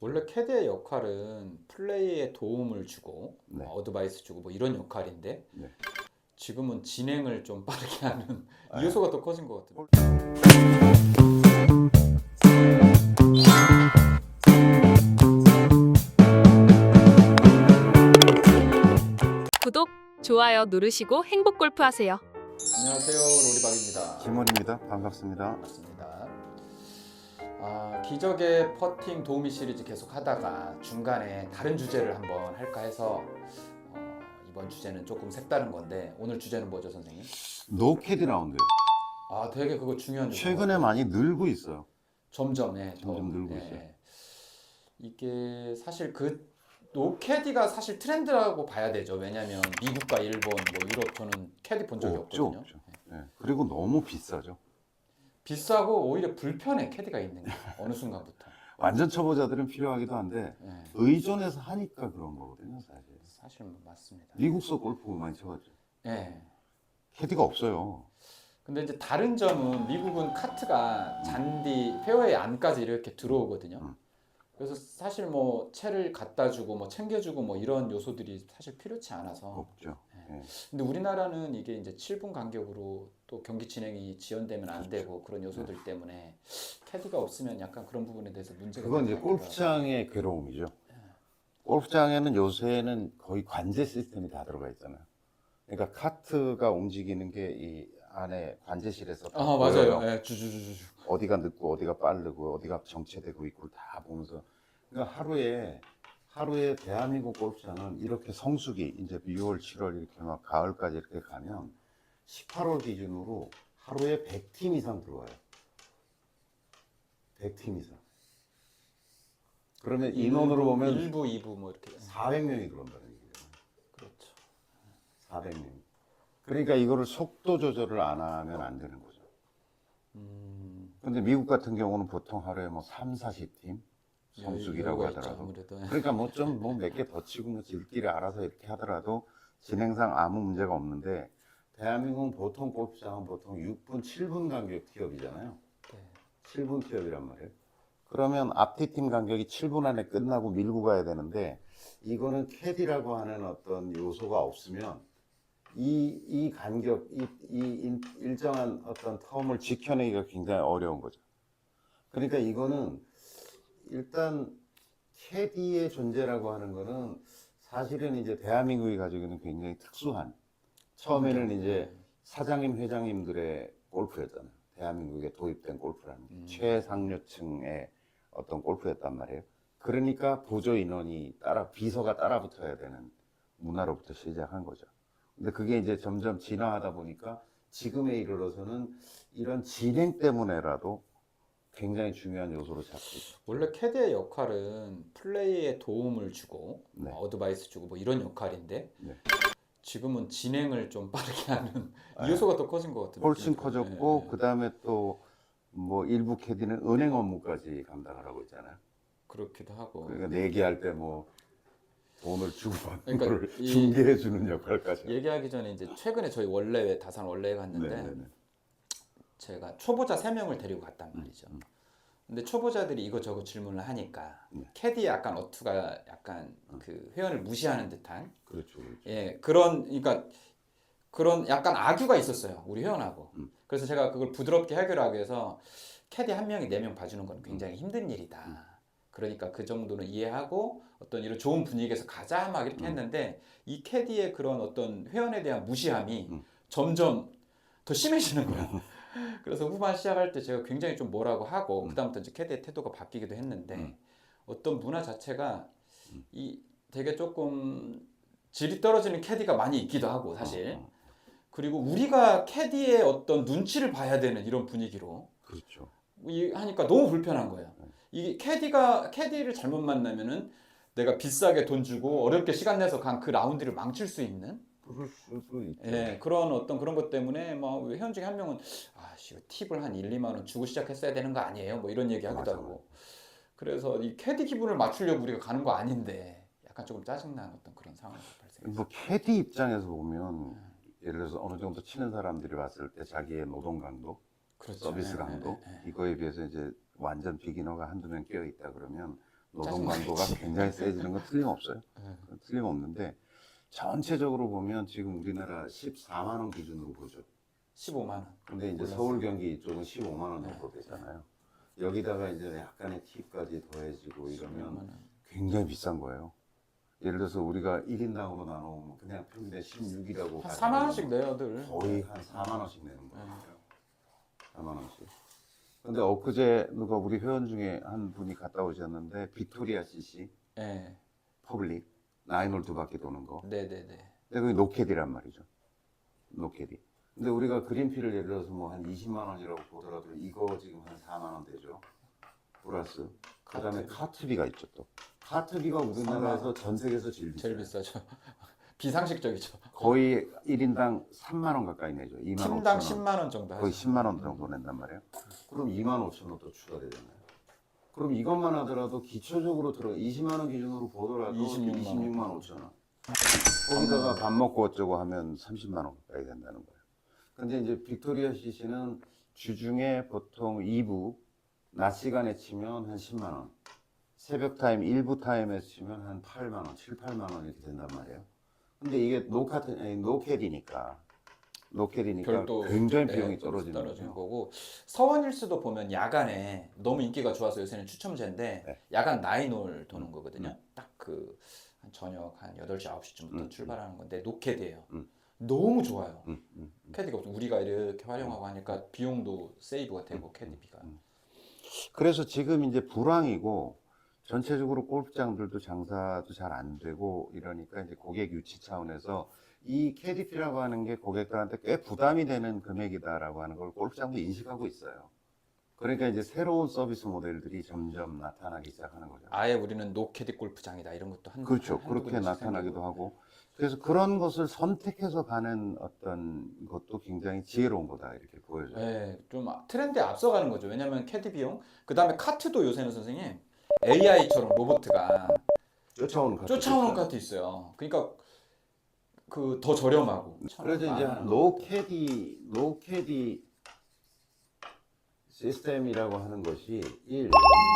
원래 캐디의 역할은 플레이에 도움을 주고 네. 뭐 어드바이스 주고 뭐 이런 역할인데 네. 지금은 진행을 좀 빠르게 하는 아. 이 요소가 더 커진 것 같아요. 구독, 좋아요 누르시고 행복 골프 하세요. 안녕하세요 로리박입니다. 김원입니다. 반갑습니다. 반갑습니다. 아, 기적의 퍼팅 도우미 시리즈 계속 하다가 중간에 다른 주제를 한번 할까 해서 어, 이번 주제는 조금 색다른 건데 오늘 주제는 뭐죠 선생님? 노캐디 라운드 아 되게 그거 중요한 요소 최근에 많이 늘고 있어요. 점점 예, 점점 더, 늘고 예. 있어요. 이게 사실 그 노캐디가 사실 트렌드라고 봐야 되죠. 왜냐하면 미국과 일본, 뭐 유럽 저는 캐디 본 적이 없죠, 없거든요. 없죠. 예. 네. 그리고 너무 비싸죠. 비싸고 오히려 불편해 캐디가 있는 게 어느 순간부터. 완전 초보자들은 필요하기도 한데 예. 의존해서 하니까 그런 거거든요, 사실. 사실 뭐 맞습니다. 미국서 골프 많이 쳐봤죠. 예. 캐디가 없어요. 근데 이제 다른 점은 미국은 카트가 잔디 페어웨이 안까지 이렇게 들어오거든요. 음. 그래서 사실 뭐 채를 갖다 주고 뭐 챙겨주고 뭐 이런 요소들이 사실 필요치 않아서 없죠. 예. 근데 우리나라는 이게 이제 7분 간격으로 또 경기 진행이 지연되면 안 되고 그런 요소들 때문에 캐디가 없으면 약간 그런 부분에 대해서 문제가 그건 이제. 골프장의 괴로움이죠. 골프장에는 요새는 거의 관제 시스템이 다 들어가 있잖아요. 그러니까 카트가 움직이는 게 이 안에 관제실에서 다 아 보여요. 맞아요. 예, 주주주주. 어디가 늦고 어디가 빠르고 어디가 정체되고 있고 다 보면서 그러니까 하루에 하루에 대한민국 골프장은 이렇게 성수기 이제 6월 7월 이렇게 막 가을까지 이렇게 가면 18월 기준으로 하루에 100팀 이상 들어와요. 100팀 이상. 그러면 인원으로 보면 1부, 2부 뭐 이렇게 400명이 들어온다는 얘기예요. 그렇죠. 400명. 그러니까 이거를 속도 조절을 안 하면 안 되는 거죠. 음, 근데 미국 같은 경우는 보통 하루에 뭐 3, 40팀 여유가 있죠, 하더라도. 예. 그러니까 뭐 좀 뭐 몇개더 치고 뭐 지들끼리 알아서 이렇게 하더라도 진행상 아무 문제가 없는데 대한민국은 보통 골프장은 보통 6분, 7분 간격 티업이잖아요. 네. 7분 티업이란 말이에요. 그러면 앞뒤 팀 간격이 7분 안에 끝나고 밀고 가야 되는데 이거는 캐디라고 하는 어떤 요소가 없으면 이, 이 간격, 이, 이 인- 일정한 어떤 텀을 지켜내기가 굉장히 어려운 거죠. 그러니까 이거는 일단 캐디의 존재라고 하는 거는 사실은 이제 대한민국이 가지고 있는 굉장히 특수한 처음에는 이제 사장님, 회장님들의 골프였잖아요. 대한민국에 도입된 골프라는 게 음. 최상류층의 어떤 골프였단 말이에요. 그러니까 보조 인원이 따라 비서가 따라 붙어야 되는 문화로부터 시작한 거죠. 근데 그게 이제 점점 진화하다 보니까 지금에 이르러서는 이런 진행 때문에라도 굉장히 중요한 요소로 잡고 있죠. 원래 캐디의 역할은 플레이에 도움을 주고 네. 뭐 어드바이스 주고 뭐 이런 역할인데 네. 지금은 진행을 좀 빠르게 하는 이 네. 요소가 더 커진 것 같아요. 훨씬. 커졌고 예, 예. 그 다음에 또 뭐 일부 캐디는 은행 업무까지 감당을 하고 있잖아요. 그렇기도 하고 그러니까 내기할 때 뭐 돈을 주고 받는 그러니까 이- 중개해 주는 역할까지. 얘기하기 전에 이제 최근에 저희 원래 다산 원래에 갔는데 네네네. 제가 초보자 세명을 데리고 갔단 말이죠. 음. 근데 초보자들이 이거저거 질문을 하니까 네. 캐디의 약간 어투가 약간 그 회원을 무시하는 듯한 그렇죠, 그렇죠. 예 그런 그러니까 그런 약간 악유가 있었어요 우리 회원하고. 음. 그래서 제가 그걸 부드럽게 해결하기 위해서 캐디 한 명이 네 명 봐주는 건 굉장히 힘든 일이다. 음. 그러니까 그 정도는 이해하고 어떤 이런 좋은 분위기에서 가자 막 이렇게 음. 했는데 이 캐디의 그런 어떤 회원에 대한 무시함이 음. 점점 더 심해지는 거야. 그래서 후반 시작할 때 제가 굉장히 좀 뭐라고 하고 음. 그다음부터 이제 캐디의 태도가 바뀌기도 했는데 음. 어떤 문화 자체가 음. 이 되게 조금 질이 떨어지는 캐디가 많이 있기도 하고 사실 어, 어. 그리고 우리가 캐디의 어떤 눈치를 봐야 되는 이런 분위기로 그렇죠. 이- 하니까 너무 불편한 거예요. 이 캐디가 캐디를 잘못 만나면은 내가 비싸게 돈 주고 어렵게 시간 내서 간 그 라운드를 망칠 수 있는 그럴 수도 있죠. 예, 그런 어떤 그런 것 때문에 뭐 회원 중에 한 명은 아씨 팁을 한 1, 2만 원 주고 시작했어야 되는 거 아니에요? 뭐 이런 얘기 하기도 맞아, 하고. 그래서 이 캐디 기분을 맞추려고 우리가 가는 거 아닌데 약간 조금 짜증나는 어떤 그런 상황이 발생했어요. 뭐 캐디 입장에서 보면 예를 들어서 어느 정도 치는 사람들이 왔을 때 자기의 노동 강도, 그렇죠. 서비스 예, 강도 예, 예. 이거에 비해서 이제 완전 비기너가 한두 명 끼어 있다 그러면 노동 강도가 굉장히 세지는 건 틀림없어요. 네. 그건 틀림없는데 전체적으로 보면 지금 우리나라 14만 원 기준으로 보죠. 15만 원. 근데 이제. 서울 경기 이쪽은 15만 원 정도 되잖아요. 여기다가 이제 약간의 팁까지 더해지고 이러면 15만 원. 굉장히 비싼 거예요. 예를 들어서 우리가 1인당으로 나누면 그냥 평균에 16이라고 한 4만 원씩 내요, 늘. 거의 한 4만 원씩 내는 네. 거예요. 4만 원씩. 근데 엊그제 누가 우리 회원 중에 한 분이 갔다 오셨는데 빅토리아 CC 네. 퍼블릭 나인홀 두 바퀴 도는 거. 네, 네, 네. 근데 그게 노캐디란 말이죠. 노캐디. 근데 우리가 그린피를 예를 들어서 뭐 한 20만 원이라고 보더라도 이거 지금 한 4만 원 되죠. 플러스 그 다음에 카트비가 있죠 또. 카트비가 우리나라에서 전 세계에서 제일 비싸요. 제일 비싸죠. 비상식적이죠. 거의 1인당 3만 원 가까이 내죠. 2만 팀당 5천 원. 10만 원 정도 거의 하죠. 10만 원 정도 낸단 말이에요. 그럼 2만 5천 원 또 추가되잖아요. 그럼 이것만 하더라도 기초적으로 들어 20만 원 기준으로 보더라도 26만 26만, 원. 5천 원. 거기다가 밥 먹고 어쩌고 하면 30만 원 가까이 된다는 거예요. 근데 이제 빅토리아 CC는 주중에 보통 2부 낮 시간에 치면 한 10만 원. 새벽 타임 일부 타임에 치면 한 8만 원, 7, 8만 원 이렇게 된단 말이에요. 근데 이게 노카트 아니 노캐디니까 노캐디니까 별도 굉장히 네, 비용이 좀 떨어지는 떨어지는 거죠. 거고 서원일스도 보면 야간에 너무 인기가 좋아서 요새는 추첨제인데 네. 야간 나인홀 도는 거거든요. 딱그 저녁 한 8시 9시쯤부터 음, 출발하는 건데 노캐디예요. 음. 너무 좋아요. 음, 음. 캐디가 없으면 우리가 이렇게 활용하고 하니까 비용도 세이브가 되고 캐디비가. 음. 그래서 지금 이제 불황이고 전체적으로 골프장들도 장사도 잘 안 되고 이러니까 이제 고객 유치 차원에서 이 KDP라고 하는 게 고객들한테 꽤 부담이 되는 금액이다라고 하는 걸 골프장도 인식하고 있어요. 그러니까 이제 새로운 서비스 모델들이 점점 나타나기 시작하는 거죠. 아예 우리는 노캐디 골프장이다 이런 것도 한 그렇죠. 한두 그렇게 나타나기도. 하고. 그래서 그런 것을 선택해서 가는 어떤 것도 굉장히 지혜로운 거다 이렇게 보여져요. 네, 좀 트렌드에 앞서가는 거죠. 왜냐면 캐디 비용, 그 다음에 카트도 요새는 선생님 AI처럼 로봇가 쫓아오는 카드 쫓아오는. 카트 있어요. 그러니까 그 더 저렴하고. 그래서 이제. 노캐디 노캐디 시스템이라고 하는 것이 일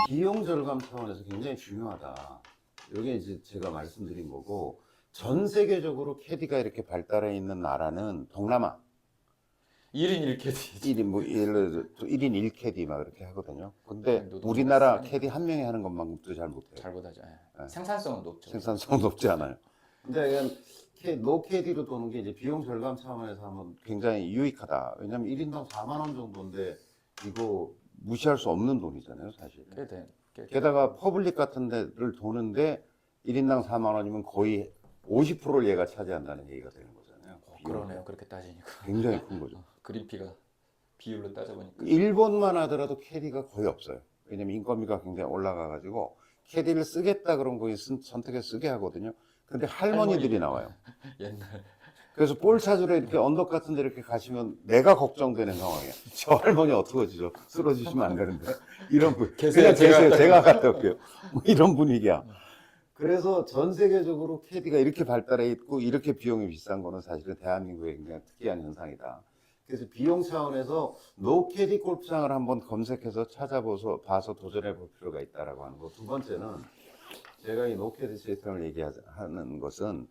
비용 절감 차원에서 굉장히 중요하다. 이게 이제 제가 말씀드린 거고 전 세계적으로 캐디가 이렇게 발달해 있는 나라는 동남아 1인 1캐디. 1인 뭐 예를 들어 1인 1캐디 막 이렇게 하거든요. 근데 노동 우리나라 캐디 한 명이 하는 것만큼도 잘 못해요. 잘 못하죠. 예. 네. 생산성은 높죠. 생산성 높지 않아요. 근데 그냥 캐- 노캐디로 도는 게 이제 비용 절감 차원에서 하면 굉장히 유익하다. 왜냐면 1인당 4만 원 정도인데 이거 무시할 수 없는 돈이잖아요, 사실. 게다가 퍼블릭 같은 데를 도는데 1인당 4만 원이면 거의 50%를 얘가 차지한다는 얘기가 되는 거잖아요. 어, 그러네요. 그렇게 따지니까. 굉장히 큰 거죠. 어, 그린피가 비율로 따져보니까. 일본만 하더라도 캐디가 거의 없어요. 왜냐면 인건비가 굉장히 올라가가지고 캐디를 쓰겠다 그런 거 선택해 쓰게 하거든요. 근데 할머니들이 할머니. 나와요. 옛날. 그래서 볼 찾으러 이렇게 언덕 같은 데 이렇게 가시면 내가 걱정되는 상황이에요. 저 할머니 어떡하지죠? 쓰러지시면 안 되는데. 이런 분. 계세요. 그냥 제가 계세요. 갔다 제가 갔다 올게요. 뭐 이런 분위기야. 그래서 전 세계적으로 캐디가 이렇게 발달해 있고 이렇게 비용이 비싼 거는 사실은 대한민국의 굉장히 특이한 현상이다. 그래서 비용 차원에서 노 캐디 골프장을 한번 검색해서 찾아보서 봐서 도전해 볼 필요가 있다라고 하는 거. 두 번째는 제가 이 노캐디 시스템을 얘기하는 것은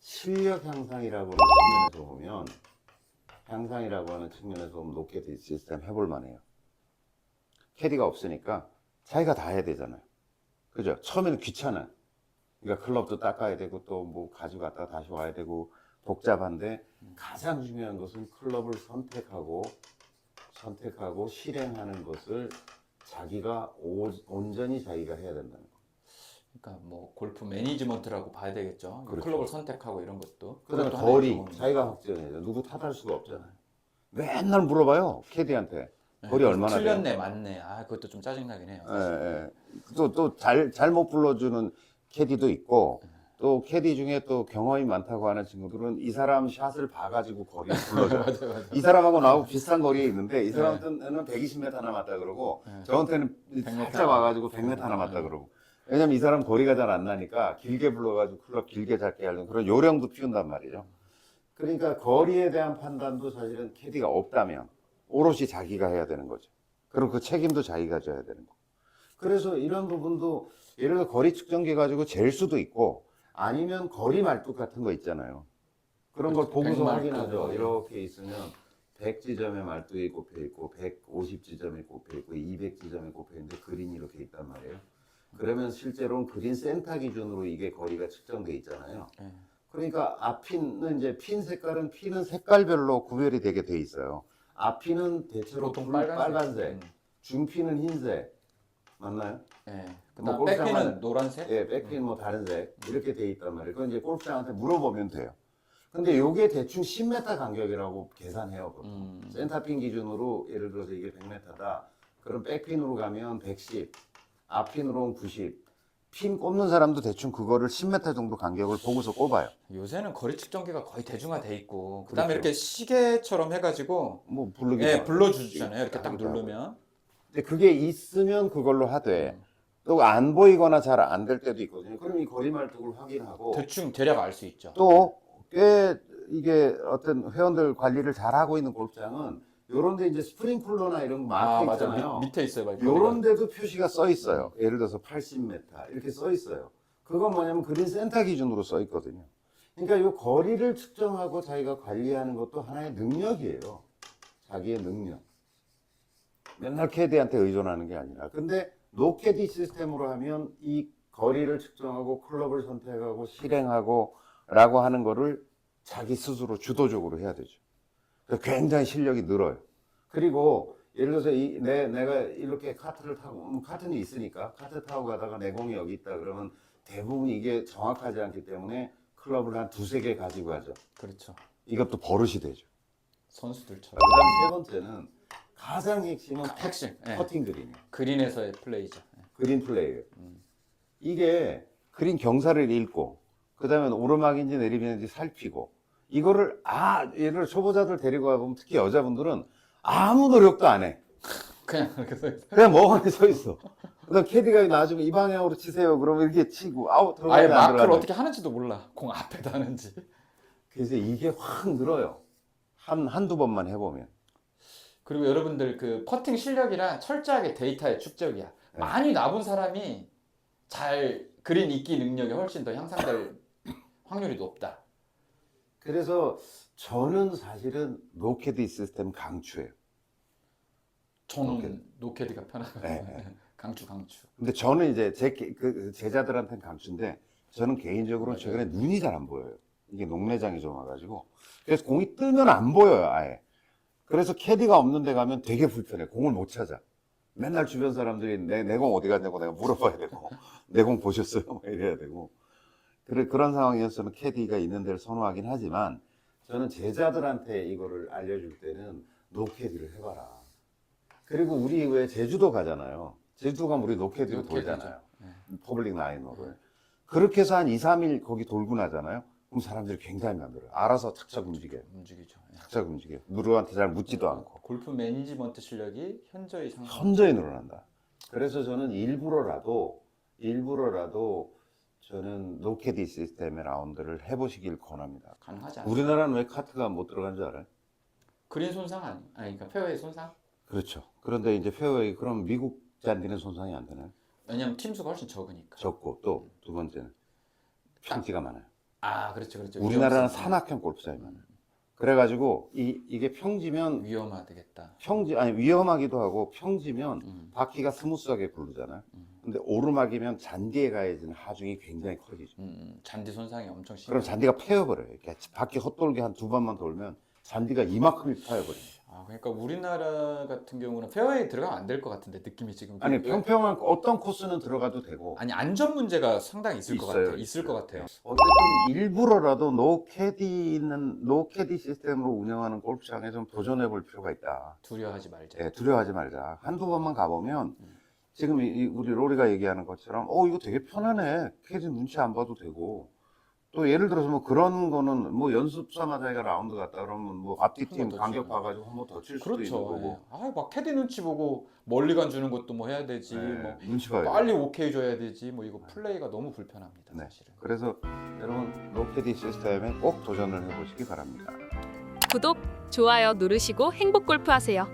실력 향상이라고 하는 측면에서 보면 향상이라고 하는 측면에서 보면 노캐디 시스템 해볼 만해요. 캐디가 없으니까 자기가 다 해야 되잖아요. 그죠? 처음에는 귀찮아요. 그러니까 클럽도 닦아야 되고 또 뭐 가져갔다가 다시 와야 되고 복잡한데 가장 중요한 것은 클럽을 선택하고 선택하고 실행하는 것을 자기가 오- 온전히 자기가 해야 된다는 거. 그러니까 뭐 골프 매니지먼트라고 봐야 되겠죠. 그렇죠. 클럽을 선택하고 이런 것도. 하나의 거리. 자기가 확정해야 누구 탓할 수가 없잖아요. 맨날 물어봐요 캐디한테 네, 거리 얼마나 돼요? 틀렸네, 맞네. 아, 그것도 좀 짜증나긴 해요. 예, 또또 잘 잘 못 불러주는 캐디도 있고 또 캐디 중에 또 경험이 많다고 하는 친구들은 이 사람 샷을 봐가지고 거리를 불러줘. 맞아, 맞아. 이 사람하고 나하고 비슷한 거리에 있는데 이 사람한테는 120m 남았다 그러고 네. 저한테는 100m. 살짝 와가지고 100m 남았다 그러고 왜냐면 이 사람 거리가 잘 안 나니까 길게 불러가지고 클럽 길게 잡게 하려는 그런 요령도 피운단 말이죠. 그러니까 거리에 대한 판단도 사실은 캐디가 없다면 오롯이 자기가 해야 되는 거죠. 그리고 그 책임도 자기가 져야 되는 거. 그래서 이런 부분도 예를 들어 거리 측정기 가지고 잴 수도 있고 아니면 거리 말뚝 같은 거 있잖아요. 그런 걸 그렇죠. 보고서. 확인하죠. 이렇게 있으면 100 지점의 말뚝이 꼽혀 있고 150 지점이 꼽혀 있고 200 지점이 꼽혀 있는데 그린이 이렇게 있단 말이에요. 그러면 실제로는 그린 센터 기준으로 이게 거리가 측정돼 있잖아요. 네. 그러니까 앞핀은 이제 핀 색깔은 핀은 색깔별로 구별이 되게 돼 있어요. 앞핀은 대체로 보통 불- 빨간색. 빨간색, 음. 중핀은 흰색, 맞나요? 네. 뭐 그다음 백핀은 골프장은- 노란색. 예, 백핀 뭐 다른 색 이렇게 돼 있단 말이에요. 그건 이제 골프장한테 물어보면 돼요. 근데 요게 대충 10m 간격이라고 계산해요. 음. 센터핀 기준으로 예를 들어서 이게 100m다. 그럼 백핀으로 가면 110, 앞핀으로는 90. 핀 꼽는 사람도 대충 그거를 10m 정도 간격을 보고서 꼽아요. 요새는 거리 측정기가 거의 대중화돼 있고 그다음에 그렇죠. 이렇게 시계처럼 해가지고 뭐 부르기 예 불러주잖아요. 이렇게 딱. 누르면 근데 그게 있으면 그걸로 하되 또 안 보이거나 잘 안 될 때도 있거든요. 그럼 이 거리 말뚝을 확인하고 대충 대략 알 수 있죠. 또 꽤 이게 어떤 회원들 관리를 잘 하고 있는 골프장은 요런 데 이제 스프링 쿨러나 이런 거 아 마크 맞아 있잖아요. 밑, 밑에 있어요. 막 요런 데도 표시가 써 있어요. 예를 들어서 80m 이렇게 써 있어요. 그건 뭐냐면 그린 센터 기준으로 써 있거든요. 그러니까 요 거리를 측정하고 자기가 관리하는 것도 하나의 능력이에요. 자기의 능력. 맨날 캐디한테 의존하는 게 아니라. 근데 노캐디 시스템으로 하면 이 거리를 측정하고 클럽을 선택하고 실행하고 라고 하는 거를 자기 스스로 주도적으로 해야 되죠. 굉장히 실력이 늘어요. 그리고 예를 들어서 이, 내, 내가 이렇게 카트를 타고, 음, 카트는 있으니까 카트 타고 가다가 내 공이 여기 있다 그러면 대부분 이게 정확하지 않기 때문에 클럽을 한 두세 개 가지고 가죠. 그렇죠. 이것도 버릇이 되죠. 선수들처럼 그 다음 세 번째는 가장 핵심은 핵심 예. 퍼팅 그린이에요. 그린에서의 플레이죠. 예. 그린 플레이예요. 음. 이게 그린 경사를 읽고 그 다음에 오르막인지 내리막인지 살피고 이거를 아 예를 들어 초보자들 데리고 가보면 특히 여자분들은 아무 노력도 안 해. 그냥 그렇게 서 있어요. 그냥 멍하니 서 있어. 그다음 캐디가 나중에 이 방향으로 치세요. 그러면 이렇게 치고 아우 아예 들어가야 안 마크를 들어가네. 어떻게 하는지도 몰라. 공 앞에다 하는지. 그래서 이게 확 늘어요. 한 한두 번만 해보면. 그리고 여러분들 그 퍼팅 실력이랑 철저하게 데이터의 축적이야. 네. 많이 나본 사람이 잘 그린 읽기 능력이 훨씬 더 향상될 확률이 높다. 그래서 저는 사실은 노캐디 시스템 강추해요. 저는 오케이. 노캐디가 편하고 네, 네. 강추 강추. 근데 저는 이제 제 개- 그 제자들한테는 강추인데 저는 개인적으로 맞아요. 최근에 눈이 잘 안 보여요. 이게 녹내장이 좀 와가지고 그래서 공이 뜨면 안 보여요 아예. 그래서 캐디가 없는 데 가면 되게 불편해. 공을 못 찾아. 맨날 주변 사람들이 내 내 공 어디 갔냐고 내가 물어봐야 되고 내 공 보셨어요? 막 이래야 되고 그런 상황이어서는 캐디가 있는 데를 선호하긴 하지만 저는 제자들한테 이거를 알려줄 때는 노캐디를 해봐라. 그리고 우리 왜 제주도 가잖아요. 제주도 가면 우리 노캐디로. 돌잖아요. 네. 퍼블릭 라인으로. 네. 그렇게 해서 한 2, 3일 거기 돌고 나잖아요. 그럼 사람들이 굉장히 만들어요. 알아서 착착 움직여요. 움직이죠. 예. 착착 움직여요. 누구한테 잘 묻지도 않고. 골프 매니지먼트 실력이 현저히 상승. 현저히 늘어난다. 그래서 저는 일부러라도, 일부러라도 저는 노캐디 시스템의 라운드를 해보시길 권합니다. 가능하지 않아요. 우리나라는 왜 카트가 못 들어간 줄 알아요? 그린 손상 아니? 아니 그러니까 페어웨이 손상? 그렇죠. 그런데 이제 페어웨이, 그럼 미국 잔디는 손상이 안 되나요? 왜냐면 팀 수가 훨씬 적으니까. 적고, 또 두 번째는 평지가 많아요. 아 그렇죠 그렇죠. 우리나라는. 산악형 골프장이 많아요. 그래가지고 이, 이게 평지면 위험하되겠다. 평지 아니 위험하기도 하고 평지면 음. 바퀴가 스무스하게 굴르잖아요. 음. 근데 오르막이면 잔디에 가해지는 하중이 굉장히 커지죠. 음, 음, 잔디 손상이 엄청 심해. 그럼 잔디가 패여버려요. 이렇게 바퀴 헛돌게 한 두 번만 돌면 잔디가 이만큼이 파여버려요. 아 그러니까 우리나라 같은 경우는 페어웨이 들어가면 안 될 것 같은데 느낌이 지금. 아니 그- 평평한 어떤 코스는 들어가도 되고 아니 안전 문제가 상당히 있을 것 있어요, 같아요. 있을 있어요. 것 같아요. 어쨌든 일부러라도 노 캐디는 노 캐디 시스템으로 운영하는 골프장에 좀 도전해 볼 필요가 있다. 두려워하지 말자. 예, 두려워하지 말자. 한두 번만 가보면 지금 이, 이 우리 로리가 얘기하는 것처럼 어 이거 되게 편하네. 캐디 눈치 안 봐도 되고 또 예를 들어서 뭐 그런 거는 뭐 연습 삼아 자기가 라운드 갔다 그러면 뭐 앞뒤 팀 간격. 봐가지고 한 번 더 칠 수도 있는 그렇죠. 거고. 아막 캐디 눈치 보고 멀리 간 주는 것도 뭐 해야 되지. 예, 뭐 눈치 봐야 돼. 빨리 오케이 줘야 되지. 뭐 이거 플레이가 너무 불편합니다. 네. 사실은. 그래서 여러분 노캐디 시스템에 꼭 도전을 해보시기 바랍니다. 구독, 좋아요 누르시고 행복 골프 하세요.